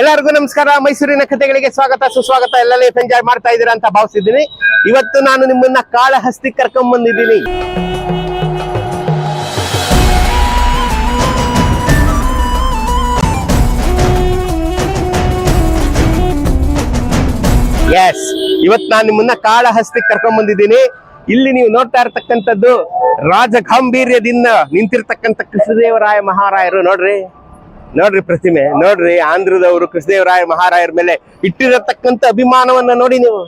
ಎಲ್ಲರಿಗೂ ನಮಸ್ಕಾರ. ಮೈಸೂರಿನ ಕಥೆಗಳಿಗೆ ಸ್ವಾಗತ, ಸುಸ್ವಾಗತ. ಎಲ್ಲ ಲೈಫ್ ಎಂಜಾಯ್ ಮಾಡ್ತಾ ಇದ್ದೀರಾ ಅಂತ ಭಾವಿಸಿದ್ದೀನಿ ಇವತ್ತು ನಾನು ನಿಮ್ಮನ್ನ ಕಾಳಹಸ್ತಿ ಕರ್ಕೊಂಡ್ ಬಂದಿದ್ದೀನಿ ಎಸ್ ಇವತ್ತು ನಾನು ನಿಮ್ಮನ್ನ ಕಾಳಹಸ್ತಿ ಕರ್ಕೊಂಡ್ ಬಂದಿದ್ದೀನಿ ಇಲ್ಲಿ ನೀವು ನೋಡ್ತಾ ಇರ್ತಕ್ಕಂಥದ್ದು ರಾಜ ಗಾಂಭೀರ್ಯದಿಂದ ನಿಂತಿರ್ತಕ್ಕಂಥ ಕೃಷ್ಣದೇವರಾಯ ಮಹಾರಾಯರು ನೋಡ್ರಿ. ನೋಡ್ರಿ ಪ್ರತಿಮೆ, ನೋಡ್ರಿ ಆಂಧ್ರದವರು ಕೃಷ್ಣದೇವರಾಯ ಮಹಾರಾಯರ ಮೇಲೆ ಇಟ್ಟಿರತಕ್ಕಂತ ಅಭಿಮಾನವನ್ನ ನೋಡಿ ನೀವು.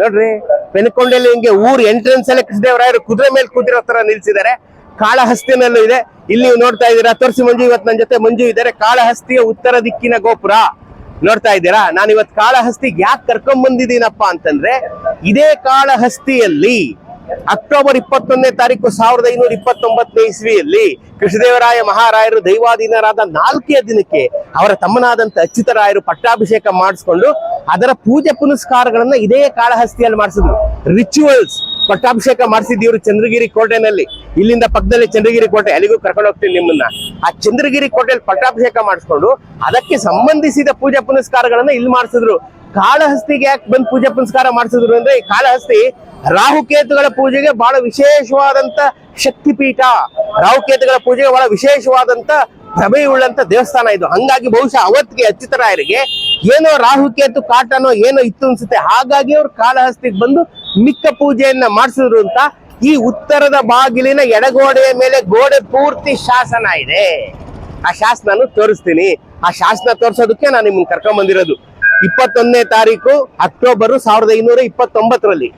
ನೋಡ್ರಿ ಪೆನಕೊಂಡಲ್ಲಿ ಹಿಂಗೆ ಊರ್ ಎಂಟ್ರೆನ್ಸ್ ಅಲ್ಲಿ ಕೃಷ್ಣದೇವರಾಯರು ಕುದುರೆ ಮೇಲೆ ಕೂತಿರೋ ತರ ನಿಲ್ಸಿದ್ದಾರೆ. ಕಾಳಹಸ್ತಿನಲ್ಲೂ ಇದೆ. ಇಲ್ಲಿ ನೀವು ನೋಡ್ತಾ ಇದ್ದೀರಾ, ತೋರಿಸಿ ಮಂಜು ಇವತ್ತು ನನ್ನ ಜೊತೆ ಮಂಜು ಇದ್ದಾರೆ. ಕಾಳಹಸ್ತಿಯ ಉತ್ತರ ದಿಕ್ಕಿನ ಗೋಪುರ. ನೋಡ್ತಾ ಇದ್ದೀರಾ? ನಾನು ಇವತ್ತು ಕಾಳಹಸ್ತಿಗೆ ಯಾಕೆ ಕರ್ಕೊಂಡ್ ಬಂದಿದ್ದೀನಪ್ಪ ಅಂತಂದ್ರೆ, ಇದೇ ಕಾಳಹಸ್ತಿಯಲ್ಲಿ ಅಕ್ಟೋಬರ್ ಇಪ್ಪತ್ತೊಂದನೇ ತಾರೀಕು ಸಾವಿರದ ಐನೂರ ಇಪ್ಪತ್ತೊಂಬತ್ತನೇ ಇಸ್ವಿಯಲ್ಲಿ ಕೃಷ್ಣದೇವರಾಯ ಮಹಾರಾಯರು ದೈವಾಧೀನರಾದ ನಾಲ್ಕೇ ದಿನಕ್ಕೆ ಅವರ ತಮ್ಮನಾದಂತ ಅಚ್ಯುತರಾಯರು ಪಟ್ಟಾಭಿಷೇಕ ಮಾಡಿಸ್ಕೊಂಡು ಅದರ ಪೂಜೆ ಪುನಸ್ಕಾರಗಳನ್ನ ಇದೇ ಕಾಳಹಸ್ತಿಯಲ್ಲಿ ಮಾಡಿಸಿದ್ರು. ರಿಚುವಲ್ಸ್ ಪಟ್ಟಾಭಿಷೇಕ ಮಾಡಿಸಿದ್ದು ಇವರು ಚಂದ್ರಗಿರಿ ಕೋಟೆನಲ್ಲಿ ಇಲ್ಲಿಂದ ಪಕ್ಕದಲ್ಲಿ ಚಂದ್ರಗಿರಿ ಕೋಟೆ, ಅಲ್ಲಿಗೂ ಕರ್ಕೊಂಡು ಹೋಗ್ತೀನಿ ನಿಮ್ಮನ್ನ. ಆ ಚಂದ್ರಗಿರಿ ಕೋಟೆಯಲ್ಲಿ ಪಟ್ಟಾಭಿಷೇಕ ಮಾಡಿಸ್ಕೊಂಡು ಅದಕ್ಕೆ ಸಂಬಂಧಿಸಿದ ಪೂಜೆ ಪುನಸ್ಕಾರಗಳನ್ನ ಇಲ್ಲಿ ಮಾಡಿಸಿದ್ರು. ಕಾಳಹಸ್ತಿಗೆ ಯಾಕೆ ಬಂದು ಪೂಜೆ ಪುನಸ್ಕಾರ ಮಾಡಿಸಿದ್ರು ಅಂದ್ರೆ ಈ ಕಾಳಹಸ್ತಿ ರಾಹುಕೇತುಗಳ ಪೂಜೆಗೆ ಬಹಳ ವಿಶೇಷವಾದಂತ ಶಕ್ತಿಪೀಠ. ರಾಹುಕೇತುಗಳ ಪೂಜೆಗೆ ಬಹಳ ವಿಶೇಷವಾದಂತ ಪ್ರಭೆಯುಳ್ಳಂತ ದೇವಸ್ಥಾನ ಇದು. ಹಂಗಾಗಿ ಬಹುಶಃ ಅವತ್ತಿಗೆ ಅಚ್ಯುತರಾಯರಿಗೆ ಏನೋ ರಾಹುಕೇತು ಕಾಟನೋ ಏನೋ ಇತ್ತು ಅನ್ಸುತ್ತೆ. ಹಾಗಾಗಿ ಅವ್ರು ಕಾಳಹಸ್ತಿಗೆ ಬಂದು ಮಿಕ್ಕ ಪೂಜೆಯನ್ನ ಮಾಡಿಸಿದ್ರು ಅಂತ ಈ ಉತ್ತರದ ಬಾಗಿಲಿನ ಎಡಗೋಡೆಯ ಮೇಲೆ ಗೋಡೆ ಪೂರ್ತಿ ಶಾಸನ ಇದೆ. ಆ ಶಾಸನ ತೋರಿಸ್ತೀನಿ. ಆ ಶಾಸನ ತೋರಿಸೋದಕ್ಕೆ ನಾನು ನಿಮ್ಮನ್ನ ಕರ್ಕೊಂಡ್ ಬಂದಿರೋದು ಇಪ್ಪತ್ತೊಂದನೇ ತಾರೀಕು ಅಕ್ಟೋಬರ್ ಸಾವಿರದ ಐನೂರ ಇಪ್ಪತ್ತೊಂಬತ್ತರಲ್ಲಿ.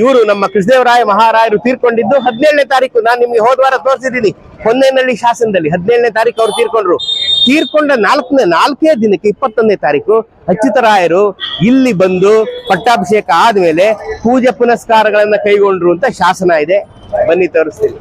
ಇವರು ನಮ್ಮ ಕೃಷ್ಣದೇವರಾಯ ಮಹಾರಾಯರು ತೀರ್ಕೊಂಡಿದ್ದು ಹದಿನೇಳನೇ ತಾರೀಕು. ನಾನು ನಿಮ್ಗೆ ಹೋದ್ವಾರ ತೋರಿಸಿದ್ದೀನಿ. ಹೊನ್ನೇನಹಳ್ಳಿ ಶಾಸನದಲ್ಲಿ ಹದಿನೇಳನೇ ತಾರೀಕು ಅವರು ತೀರ್ಕೊಂಡ್ರು. ತೀರ್ಕೊಂಡ ನಾಲ್ಕನೇ ನಾಲ್ಕನೇ ದಿನಕ್ಕೆ ಇಪ್ಪತ್ತೊಂದನೇ ತಾರೀಕು ಅಚ್ಯುತರಾಯರು ಇಲ್ಲಿ ಬಂದು ಪಟ್ಟಾಭಿಷೇಕ ಆದ್ಮೇಲೆ ಪೂಜೆ ಪುನಸ್ಕಾರಗಳನ್ನ ಕೈಗೊಂಡ್ರು ಅಂತ ಶಾಸನ ಇದೆ. ಬನ್ನಿ ತೋರಿಸ್ತೀನಿ.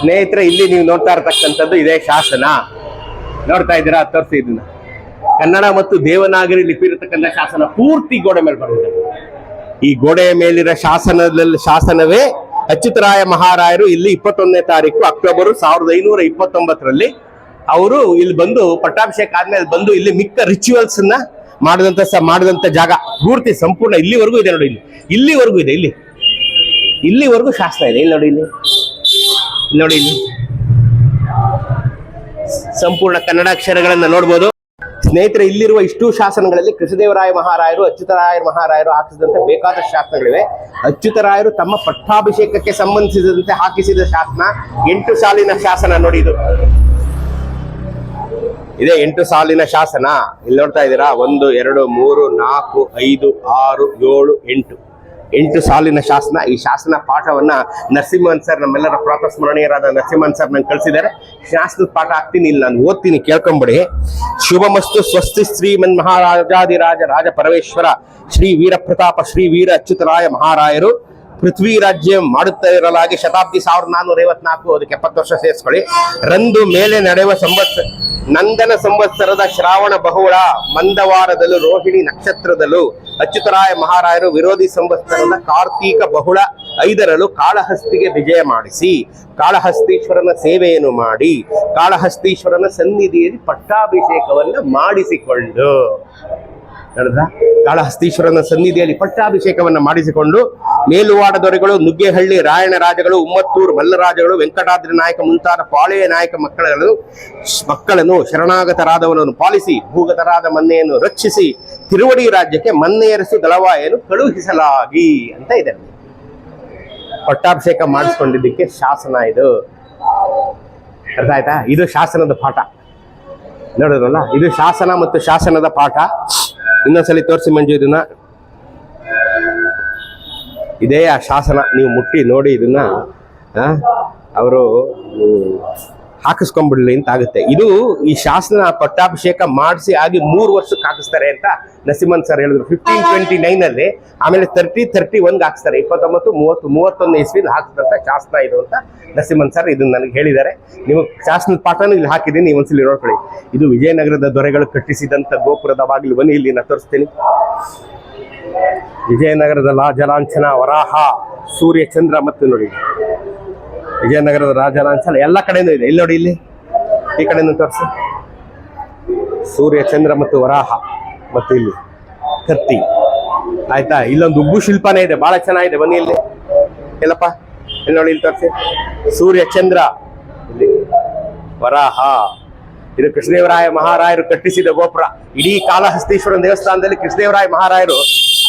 ಸ್ನೇಹಿತರೆ, ಇಲ್ಲಿ ನೀವು ನೋಡ್ತಾ ಇರತಕ್ಕಂಥದ್ದು ಇದೇ ಶಾಸನ. ನೋಡ್ತಾ ಇದ್ದೀರಾ? ತೋರಿಸಿ ಇದನ್ನ. ಕನ್ನಡ ಮತ್ತು ದೇವನಾಗರಿ ಲಿಪಿ ಇರತಕ್ಕಂಥ ಶಾಸನ ಪೂರ್ತಿ ಗೋಡೆ ಮೇಲೆ ಬರುತ್ತೆ. ಈ ಗೋಡೆಯ ಮೇಲಿರೋ ಶಾಸನದಲ್ಲಿ ಶಾಸನವೇ ಅಚ್ಯುತರಾಯ ಮಹಾರಾಯರು ಇಲ್ಲಿ ಇಪ್ಪತ್ತೊಂದನೇ ತಾರೀಕು, ಅಕ್ಟೋಬರ್ ಸಾವಿರದ ಐನೂರ ಇಪ್ಪತ್ತೊಂಬತ್ತರಲ್ಲಿ ಅವರು ಇಲ್ಲಿ ಬಂದು ಪಟ್ಟಾಭಿಷೇಕ ಆದ್ಮೇಲೆ ಬಂದು ಇಲ್ಲಿ ಮಿಕ್ಕ ರಿಚುವಲ್ಸ್ನ ಮಾಡಿದಂತ ಮಾಡಿದಂತ ಜಾಗ ಪೂರ್ತಿ ಸಂಪೂರ್ಣ ಇಲ್ಲಿವರೆಗೂ ಇದೆ ನೋಡಿ ಇಲ್ಲಿ. ಇಲ್ಲಿವರೆಗೂ ಇದೆ, ಇಲ್ಲಿ. ಇಲ್ಲಿವರೆಗೂ ಶಾಸ್ತ್ರ ಇದೆ. ಇಲ್ಲಿ ನೋಡಿ ಇಲ್ಲಿ. ನೋಡಿ ಇಲ್ಲಿ. ಸಂಪೂರ್ಣ ಕನ್ನಡ ಅಕ್ಷರಗಳನ್ನ ನೋಡ್ಬೋದು. ಸ್ನೇಹಿತರೆ, ಇಲ್ಲಿರುವ ಇಷ್ಟು ಶಾಸನಗಳಲ್ಲಿ ಕೃಷ್ಣದೇವರಾಯ ಮಹಾರಾಯರು ಅಚ್ಯುತರಾಯ ಮಹಾರಾಯರು ಹಾಕಿಸಿದಂತೆ ಬೇಕಾದ ಶಾಸನಗಳಿವೆ. ಅಚ್ಯುತರಾಯರು ತಮ್ಮ ಪಟ್ಟಾಭಿಷೇಕಕ್ಕೆ ಸಂಬಂಧಿಸಿದಂತೆ ಹಾಕಿಸಿದ ಶಾಸನ. ಎಂಟು ಸಾಲಿನ ಶಾಸನ ನೋಡಿ ಇದು. ಇದೇ ಎಂಟು ಸಾಲಿನ ಶಾಸನ. ಇಲ್ಲಿ ನೋಡ್ತಾ ಇದ್ದೀರಾ? ಒಂದು, ಎರಡು, ಮೂರು, ನಾಲ್ಕು, ಐದು, ಆರು, ಏಳು, ಎಂಟು. ಎಂಟು ಸಾಲಿನ ಶಾಸನ. ಈ ಶಾಸನ ಪಾಠವನ್ನ ನರಸಿಂಹನ್ ಸರ್ ನಮ್ಮೆಲ್ಲರ ಪ್ರಾತ ಸ್ಮರಣೀಯರಾದ ನರಸಿಂಹನ್ ಸರ್ ನಂಗೆ ಕಳಿಸಿದ್ದಾರೆ. ಶಾಸನದ ಪಾಠ ಆಗ್ತೀನಿ ಇಲ್ಲಿ ನಾನು ಓದ್ತೀನಿ, ಕೇಳ್ಕೊಂಬಿಡಿ. ಶುಭಮಸ್ತು, ಸ್ವಸ್ತಿ ಶ್ರೀಮನ್ ಮಹಾರಾಜಾದಿರಾಜ ರಾಜ ಪರಮೇಶ್ವರ ಶ್ರೀ ವೀರ ಪ್ರತಾಪ ಶ್ರೀ ವೀರ ಅಚ್ಯುತರಾಯ ಮಹಾರಾಯರು. ಪೃಥ್ವಿ ರಾಜ್ಯ ಮಾಡುತ್ತಾ ಇರಲಾಗಿ ಶತಾಬ್ದಿ ಸಾವಿರದ ನಾನ್ನೂರ ಐವತ್ನಾಲ್ಕು, ಅದಕ್ಕೆ ಎಪ್ಪತ್ತು ವರ್ಷ ಸೇರಿಸ್ಕೊಳ್ಳಿ. ರಂದು ಮೇಲೆ ನಡೆಯುವ ಸಂವತ್ಸ, ನಂದನ ಸಂವತ್ಸರದ ಶ್ರಾವಣ ಬಹುಳ, ಮಂದವಾರದಲ್ಲೂ, ರೋಹಿಣಿ ನಕ್ಷತ್ರದಲ್ಲೂ, ಅಚ್ಯುತರಾಯ ಮಹಾರಾಯರು ವಿರೋಧಿ ಸಂವತ್ಸರದ ಕಾರ್ತೀಕ ಬಹುಳ ಐದರಲ್ಲೂ ಕಾಳಹಸ್ತಿಗೆ ವಿಜಯ ಮಾಡಿಸಿ, ಕಾಳಹಸ್ತೀಶ್ವರನ ಸೇವೆಯನ್ನು ಮಾಡಿ, ಕಾಳಹಸ್ತೀಶ್ವರನ ಸನ್ನಿಧಿಯಲ್ಲಿ ಪಟ್ಟಾಭಿಷೇಕವನ್ನು ಮಾಡಿಸಿಕೊಂಡು ನಡೆದ್ರ ಕಾಳಹಸ್ತೀಶ್ವರನ ಸನ್ನಿಧಿಯಲ್ಲಿ ಪಟ್ಟಾಭಿಷೇಕವನ್ನು ಮಾಡಿಸಿಕೊಂಡು ಮೇಲುವಾಡ ದೊರೆಗಳು, ನುಗ್ಗೇಹಳ್ಳಿ ರಾಯಣ ರಾಜಗಳು, ಉಮ್ಮತ್ತೂರು ಮಲ್ಲರಾಜಗಳು, ವೆಂಕಟಾದ್ರಿ ನಾಯಕ, ಮುಂತಾದ ಪಾಳೆಯ ನಾಯಕ ಮಕ್ಕಳನ್ನು ಮಕ್ಕಳನ್ನು ಶರಣಾಗತರಾದವನನ್ನು ಪಾಲಿಸಿ, ಭೂಗತರಾದ ಮನ್ನೆಯನ್ನು ರಕ್ಷಿಸಿ, ತಿರುವಡಿ ರಾಜ್ಯಕ್ಕೆ ಮನ್ನೆಯರಸು ದಳವಾಯನ್ನು ಕಳುಹಿಸಲಾಗಿ ಅಂತ ಇದೆ. ಪಟ್ಟಾಭಿಷೇಕ ಮಾಡಿಸ್ಕೊಂಡಿದ್ದಕ್ಕೆ ಶಾಸನ ಇದು. ಅರ್ಥ ಆಯ್ತಾ? ಇದು ಶಾಸನದ ಪಾಠ. ನೋಡಿದ್ರಲ್ಲ? ಇದು ಶಾಸನ ಮತ್ತು ಶಾಸನದ ಪಾಠ. ಇನ್ನೊಂದ್ಸಲಿ ತೋರಿಸಿ ಮಂಜು ಇದನ್ನ. ಇದೇ ಆ ಶಾಸನ ನೀವು ಮುಟ್ಟಿ ನೋಡಿ ಇದನ್ನ. ಅವರು ಹಾಕಿಸ್ಕೊಂಡ್ಬಿಡ್ಲಿ ಅಂತ ಆಗುತ್ತೆ. ಇದು ಈ ಶಾಸನ ಪಟ್ಟಾಭಿಷೇಕ ಮಾಡಿಸಿ ಆಗಿ ಮೂರು ವರ್ಷಕ್ಕೆ ಹಾಕಿಸ್ತಾರೆ ಅಂತ ನರಸಿಂಹನ್ ಸರ್ ಹೇಳಿದ್ರು. ಫಿಫ್ಟೀನ್ ಟ್ವೆಂಟಿ ನೈನ್ ಅಲ್ಲಿ ಆಮೇಲೆ ತರ್ಟಿ ತರ್ಟಿ ಒಂದ್ ಹಾಕ್ಸ್ತಾರೆ. ಇಪ್ಪತ್ತೊಂಬತ್ತು, ಮೂವತ್ತು, ಮೂವತ್ತೊಂದು ಇಸ್ವಿಲಿ ಹಾಕಿದಂತ ಶಾಸನ ಇದು ಅಂತ ನರಸಿಂಹನ್ ಸರ್ ಇದನ್ನ ನನಗೆ ಹೇಳಿದ್ದಾರೆ. ನೀವು ಶಾಸನದ ಪಾಠನ ಇಲ್ಲಿ ಹಾಕಿದ್ದೀನಿ, ನೀವು ಒಂದ್ಸಲಿ ನೋಡ್ಕೊಳ್ಳಿ. ಇದು ವಿಜಯನಗರದ ದೊರೆಗಳು ಕಟ್ಟಿಸಿದಂತ ಗೋಪುರದ ಬಾಗಿಲು. ಬನ್ನಿ, ಇಲ್ಲಿ ನಾನು ತೋರಿಸ್ತೀನಿ. ವಿಜಯನಗರದ ಲಾ ಜಲಾಂಛನ ವರಾಹ ಸೂರ್ಯ ಚಂದ್ರ ಮತ್ತು ನೋಡಿ. ವಿಜಯನಗರದ ರಾಜಲಾಂಛನ ಎಲ್ಲ ಕಡೆನೂ ಇದೆ. ಇಲ್ಲಿ ನೋಡಿ ಇಲ್ಲಿ. ಈ ಕಡೆನೂ ತೋರಿಸಿ. ಸೂರ್ಯ, ಚಂದ್ರ ಮತ್ತು ವರಾಹ ಮತ್ತು ಇಲ್ಲಿ ಕತ್ತಿ. ಆಯ್ತಾ? ಇಲ್ಲೊಂದು ಉಬ್ಬು ಶಿಲ್ಪನೇ ಇದೆ. ಬಹಳ ಚೆನ್ನಾಗಿದೆ. ಬನ್ನಿ ಇಲ್ಲಿ. ಎಲ್ಲಪ್ಪ, ಇಲ್ಲಿ ನೋಡಿ ಇಲ್ಲಿ ತೋರಿಸಿ. ಸೂರ್ಯ, ಚಂದ್ರ, ಇಲ್ಲಿ ವರಾಹ. ಇದು ಕೃಷ್ಣದೇವರಾಯ ಮಹಾರಾಯರು ಕಟ್ಟಿಸಿದ ಗೋಪುರ. ಇಡೀ ಕಾಳಹಸ್ತೀಶ್ವರನ ದೇವಸ್ಥಾನದಲ್ಲಿ ಕೃಷ್ಣದೇವರಾಯ ಮಹಾರಾಯರು,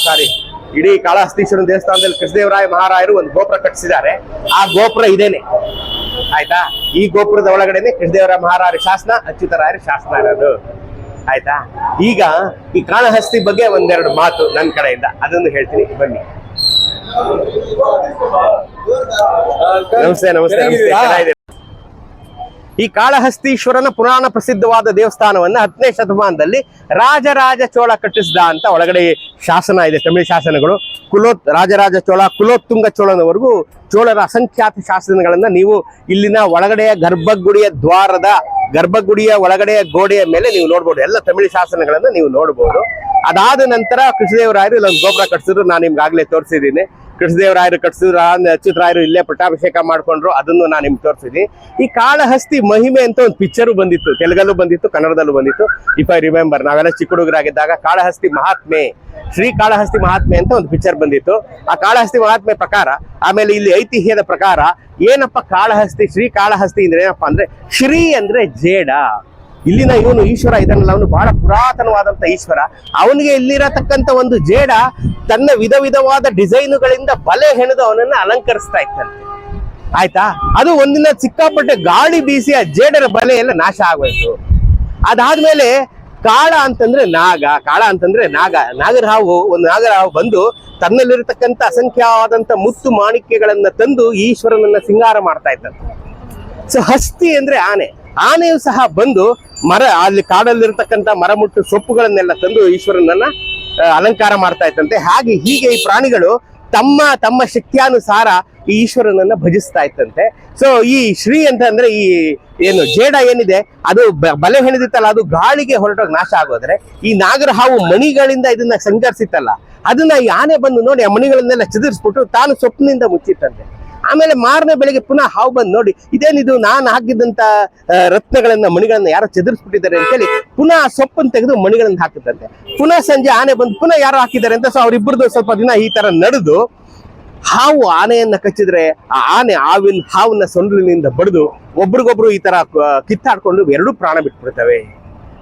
ಸಾರಿ ಇಡೀ ಕಾಳಹಸ್ತೀಶ್ವರನ ದೇವಸ್ಥಾನದಲ್ಲಿ ಕೃಷ್ಣದೇವರಾಯ ಮಹಾರಾಯರು ಒಂದು ಗೋಪುರ ಕಟ್ಟಿಸಿದ್ದಾರೆ. ಆ ಗೋಪುರ ಇದೇನೆ. ಆಯ್ತಾ? ಈ ಗೋಪುರದ ಒಳಗಡೆನೆ ಕೃಷ್ಣದೇವರಾಯ ಮಹಾರಾಯರ ಶಾಸನ ಅಚ್ಯುತರಾಯರ ಶಾಸನ ಇರೋದು. ಆಯ್ತಾ? ಈಗ ಈ ಕಾಳಹಸ್ತಿ ಬಗ್ಗೆ ಒಂದೆರಡು ಮಾತು ನನ್ನ ಕಡೆಯಿಂದ. ಅದನ್ನು ಹೇಳ್ತೀನಿ. ಬನ್ನಿ. ನಮಸ್ತೆ ನಮಸ್ತೆ ನಮಸ್ತೆ. ಈ ಕಾಳಹಸ್ತೀಶ್ವರನ ಪುರಾಣ ಪ್ರಸಿದ್ಧವಾದ ದೇವಸ್ಥಾನವನ್ನ ಹತ್ತನೇ ಶತಮಾನದಲ್ಲಿ ರಾಜರಾಜ ಚೋಳ ಕಟ್ಟಿಸಿದ ಅಂತ ಒಳಗಡೆ ಶಾಸನ ಇದೆ, ತಮಿಳು ಶಾಸನಗಳು. ಕುಲೋ ರಾಜರಾಜ ಚೋಳ ಕುಲೋತ್ತುಂಗ ಚೋಳನವರೆಗೂ ಚೋಳರ ಅಸಂಖ್ಯಾತ ಶಾಸನಗಳನ್ನ ನೀವು ಇಲ್ಲಿನ ಒಳಗಡೆಯ ಗರ್ಭಗುಡಿಯ ದ್ವಾರದ, ಗರ್ಭಗುಡಿಯ ಒಳಗಡೆಯ ಗೋಡೆಯ ಮೇಲೆ ನೀವು ನೋಡ್ಬೋದು. ಎಲ್ಲ ತಮಿಳು ಶಾಸನಗಳನ್ನ ನೀವು ನೋಡ್ಬೋದು. ಅದಾದ ನಂತರ ಕೃಷ್ಣದೇವರಾಯರು ಇಲ್ಲೊಂದು ಗೋಪುರ ಕಟ್ಸಿದ್ರು. ನಾನು ನಿಮ್ಗೆ ಆಗ್ಲೇ ತೋರಿಸಿದ್ದೀನಿ. ಕೃಷ್ಣದೇವರಾಯರು ಕಟ್ಸಿದ್ರು. ಅಚ್ಯುತರಾಯರು ಇಲ್ಲೇ ಪಟ್ಟಾಭಿಷೇಕ ಮಾಡ್ಕೊಂಡ್ರು. ಅದನ್ನು ನಾನು ನಿಮ್ಗೆ ತೋರಿಸಿದ್ದೀನಿ. ಈ ಕಾಳಹಸ್ತಿ ಮಹಿಮೆ ಅಂತ ಒಂದು ಪಿಕ್ಚರು ಬಂದಿತ್ತು. ತೆಲುಗಲ್ಲೂ ಬಂದಿತ್ತು, ಕನ್ನಡದಲ್ಲೂ ಬಂದಿತ್ತು. ಇಫ್ ಐ ರಿಮೆಂಬರ್ ನಾವೆಲ್ಲ ಚಿಕ್ಕ ಹುಡುಗರಾಗಿದ್ದಾಗ ಕಾಳಹಸ್ತಿ ಮಹಾತ್ಮೆ ಶ್ರೀ ಕಾಳಹಸ್ತಿ ಮಹಾತ್ಮೆ ಅಂತ ಒಂದು ಪಿಕ್ಚರ್ ಬಂದಿತ್ತು. ಆ ಕಾಳಹಸ್ತಿ ಮಹಾತ್ಮೆ ಪ್ರಕಾರ, ಆಮೇಲೆ ಇಲ್ಲಿ ಐತಿಹ್ಯದ ಪ್ರಕಾರ ಏನಪ್ಪ ಕಾಳಹಸ್ತಿ, ಶ್ರೀ ಕಾಳಹಸ್ತಿ ಅಂದ್ರೆ ಏನಪ್ಪಾ ಅಂದ್ರೆ ಶ್ರೀ ಅಂದ್ರೆ ಜೇಡ. ಇಲ್ಲಿನ ಇವನು ಈಶ್ವರ, ಇದನ್ನೆಲ್ಲ ಅವನು ಬಹಳ ಪುರಾತನವಾದಂತ ಈಶ್ವರ. ಅವನಿಗೆ ಇಲ್ಲಿರತಕ್ಕಂತ ಒಂದು ಜೇಡ ತನ್ನ ವಿಧ ವಿಧವಾದ ಡಿಸೈನುಗಳಿಂದ ಬಲೆ ಹೆಣೆದು ಅವನನ್ನ ಅಲಂಕರಿಸ್ತಾ ಇತ್ತಂತೆ ಆಯ್ತಾ? ಅದು ಒಂದಿನ ಸಿಕ್ಕಾಪಟ್ಟೆ ಗಾಳಿ ಬೀಸಿ ಆ ಜೇಡರ ಬಲೆ ಎಲ್ಲ ನಾಶ ಆಗೋಯ್ತು. ಅದಾದ್ಮೇಲೆ ಕಾಳ ಅಂತಂದ್ರೆ ನಾಗ, ಕಾಳ ಅಂತಂದ್ರೆ ನಾಗ. ನಾಗರಹಾವು, ಒಂದು ನಾಗರಹಾವು ಬಂದು ತನ್ನಲ್ಲಿರತಕ್ಕಂಥ ಅಸಂಖ್ಯವಾದಂತ ಮುತ್ತು ಮಾಣಿಕ್ಯಗಳನ್ನ ತಂದು ಈಶ್ವರನನ್ನ ಸಿಂಗಾರ ಮಾಡ್ತಾ ಇದ್ದಂತೆ ಸೊ ಹಸ್ತಿ ಅಂದ್ರೆ ಆನೆ. ಆನೆಯು ಸಹ ಬಂದು ಮರ, ಅಲ್ಲಿ ಕಾಡಲ್ಲಿರ್ತಕ್ಕಂಥ ಮರಮುಟ್ಟು ಸೊಪ್ಪುಗಳನ್ನೆಲ್ಲ ತಂದು ಈಶ್ವರನನ್ನ ಅಲಂಕಾರ ಮಾಡ್ತಾ ಇತ್ತಂತೆ ಹಾಗೆ ಹೀಗೆ ಈ ಪ್ರಾಣಿಗಳು ತಮ್ಮ ತಮ್ಮ ಶಕ್ತಿಯಾನುಸಾರ ಈ ಈಶ್ವರನನ್ನ ಭಜಿಸ್ತಾ ಇತ್ತಂತೆ ಸೊ ಈ ಶ್ರೀ ಅಂತ ಈ ಏನು ಜೇಡ ಏನಿದೆ, ಅದು ಬಲೆ ಹೆಣೆದಿತ್ತಲ್ಲ, ಅದು ಗಾಳಿಗೆ ಹೊರಟೋಗಿ ನಾಶ ಆಗೋದ್ರೆ ಈ ನಾಗರ ಹಾವು ಮಣಿಗಳಿಂದ ಇದನ್ನ ಸಂಘರ್ಸಿತ್ತಲ್ಲ ಅದನ್ನ ಈ ಆನೆ ಬಂದು ನೋಡಿ, ಆ ಮಣಿಗಳನ್ನೆಲ್ಲ ಚದುರಿಸ್ಬಿಟ್ಟು ತಾನು ಸೊಪ್ಪಿನಿಂದ ಮುಚ್ಚಿತ್ತಂತೆ ಆಮೇಲೆ ಮಾರನೇ ಬೆಳಿಗ್ಗೆ ಪುನಃ ಹಾವು ಬಂದು ನೋಡಿ, ಇದೇನಿದು ನಾನು ಹಾಕಿದಂತ ರತ್ನಗಳನ್ನ, ಮಣಿಗಳನ್ನ ಯಾರೋ ಚದುರಿಸ್ಬಿಟ್ಟಿದ್ದಾರೆ ಅಂತೇಳಿ ಪುನಃ ಸೊಪ್ಪನ್ನು ತೆಗೆದು ಮಣಿಗಳನ್ನ ಹಾಕುತ್ತಂತೆ ಪುನಃ ಸಂಜೆ ಆನೆ ಬಂದು ಪುನಃ ಯಾರೋ ಹಾಕಿದ್ದಾರೆ ಅಂತ ಸೊ ಅವರಿಬ್ಬರದು ಸ್ವಲ್ಪ ದಿನ ಈ ತರ ನಡೆದು ಹಾವು ಆನೆಯನ್ನ ಕಚ್ಚಿದ್ರೆ ಆ ಆನೆ ಹಾವಿನ ಹಾವನ್ನ ಸೊಂಡಲಿನಿಂದ ಬಡಿದು ಒಬ್ರಿಗೊಬ್ರು ಈ ತರ ಕಿತ್ತಾಡ್ಕೊಂಡು ಎರಡೂ ಪ್ರಾಣ ಬಿಟ್ಬಿಡ್ತವೆ.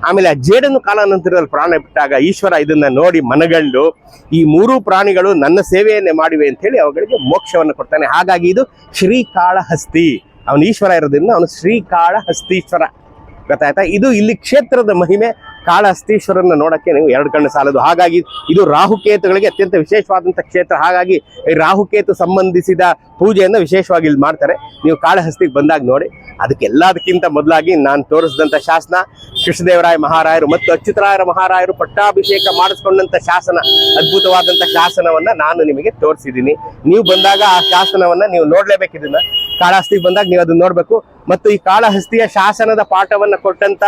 ಆಮೇಲೆ ಆ ಜೇಡನ್ನು ಕಾಲಾನಂತರದಲ್ಲಿ ಪ್ರಾಣ ಬಿಟ್ಟಾಗ ಈಶ್ವರ ಇದನ್ನ ನೋಡಿ ಮನಗಂಡು, ಈ ಮೂರು ಪ್ರಾಣಿಗಳು ನನ್ನ ಸೇವೆಯನ್ನೇ ಮಾಡಿವೆ ಅಂತ ಹೇಳಿ ಅವುಗಳಿಗೆ ಮೋಕ್ಷವನ್ನು ಕೊಡ್ತಾನೆ. ಹಾಗಾಗಿ ಇದು ಶ್ರೀಕಾಳಹಸ್ತಿ. ಅವನು ಈಶ್ವರ ಇರೋದ್ರಿಂದ ಅವನು ಶ್ರೀಕಾಳಹಸ್ತೀಶ್ವರ. ಗೊತ್ತಾಯ್ತಾ? ಇದು ಇಲ್ಲಿ ಕ್ಷೇತ್ರದ ಮಹಿಮೆ ಕಾಳಹಸ್ತೀಶ್ವರನ್ನ ನೋಡಕ್ಕೆ ನೀವು ಎರಡು ಕಣ್ಣು ಸಾಲದು. ಹಾಗಾಗಿ ಇದು ರಾಹುಕೇತುಗಳಿಗೆ ಅತ್ಯಂತ ವಿಶೇಷವಾದಂಥ ಕ್ಷೇತ್ರ. ಹಾಗಾಗಿ ಈ ರಾಹುಕೇತು ಸಂಬಂಧಿಸಿದ ಪೂಜೆಯನ್ನು ವಿಶೇಷವಾಗಿ ಇಲ್ಲಿ ಮಾಡ್ತಾರೆ. ನೀವು ಕಾಳಹಸ್ತಿಗೆ ಬಂದಾಗ ನೋಡಿ ಅದಕ್ಕೆ ಎಲ್ಲದಕ್ಕಿಂತ ಮೊದಲಾಗಿ ನಾನು ತೋರಿಸಿದಂಥ ಶಾಸನ ಕೃಷ್ಣದೇವರಾಯ ಮಹಾರಾಯರು ಮತ್ತು ಅಚ್ಯುತರಾಯರ ಮಹಾರಾಯರು ಪಟ್ಟಾಭಿಷೇಕ ಮಾಡಿಸ್ಕೊಂಡಂಥ ಶಾಸನ, ಅದ್ಭುತವಾದಂಥ ಶಾಸನವನ್ನ ನಾನು ನಿಮಗೆ ತೋರಿಸಿದ್ದೀನಿ. ನೀವು ಬಂದಾಗ ಆ ಶಾಸನವನ್ನು ನೀವು ನೋಡಲೇಬೇಕು ಕಾಳಹಸ್ತಿಗೆ ಬಂದಾಗ ನೀವು ಅದನ್ನ ನೋಡಬೇಕು. ಮತ್ತು ಈ ಕಾಳಹಸ್ತಿಯ ಶಾಸನದ ಪಾಠವನ್ನ ಕೊಟ್ಟಂತ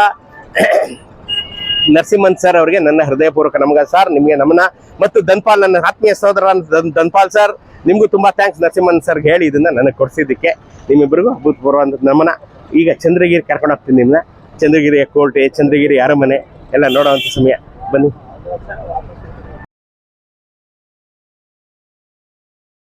ನರಸಿಂಹನ್ ಸರ್ ಅವರಿಗೆ ನನ್ನ ಹೃದಯಪೂರ್ವಕ ನಮಗ ಸರ್, ನಿಮಗೆ ನಮನ ಮತ್ತು ಧನ್ಪಾಲ್ ನನ್ನ ಆತ್ಮೀಯ ಸಹೋದರ ಧನ್- ಧನ್ಪಾಲ್ ಸರ್, ನಿಮಗೂ ತುಂಬಾ ಥ್ಯಾಂಕ್ಸ್ ನರಸಿಂಹನ್ ಸರ್ ಹೇಳಿ ಇದನ್ನ ನನಗೆ ಕೊಡಿಸಿದ್ದಕ್ಕೆ. ನಿಮ್ಮಿಬ್ಬರಿಗೂ ಅಭೂತಪೂರ್ವ ನಮನ. ಈಗ ಚಂದ್ರಗಿರಿ ಕರ್ಕೊಂಡು ಹೋಗ್ತೀನಿ ನಿಮ್ಮನ್ನ ಚಂದ್ರಗಿರಿಯ ಕೋಟೆ ಚಂದ್ರಗಿರಿ ಅರಮನೆ, ಎಲ್ಲ ನೋಡೋವಂಥ ಸಮಯ. ಬನ್ನಿ.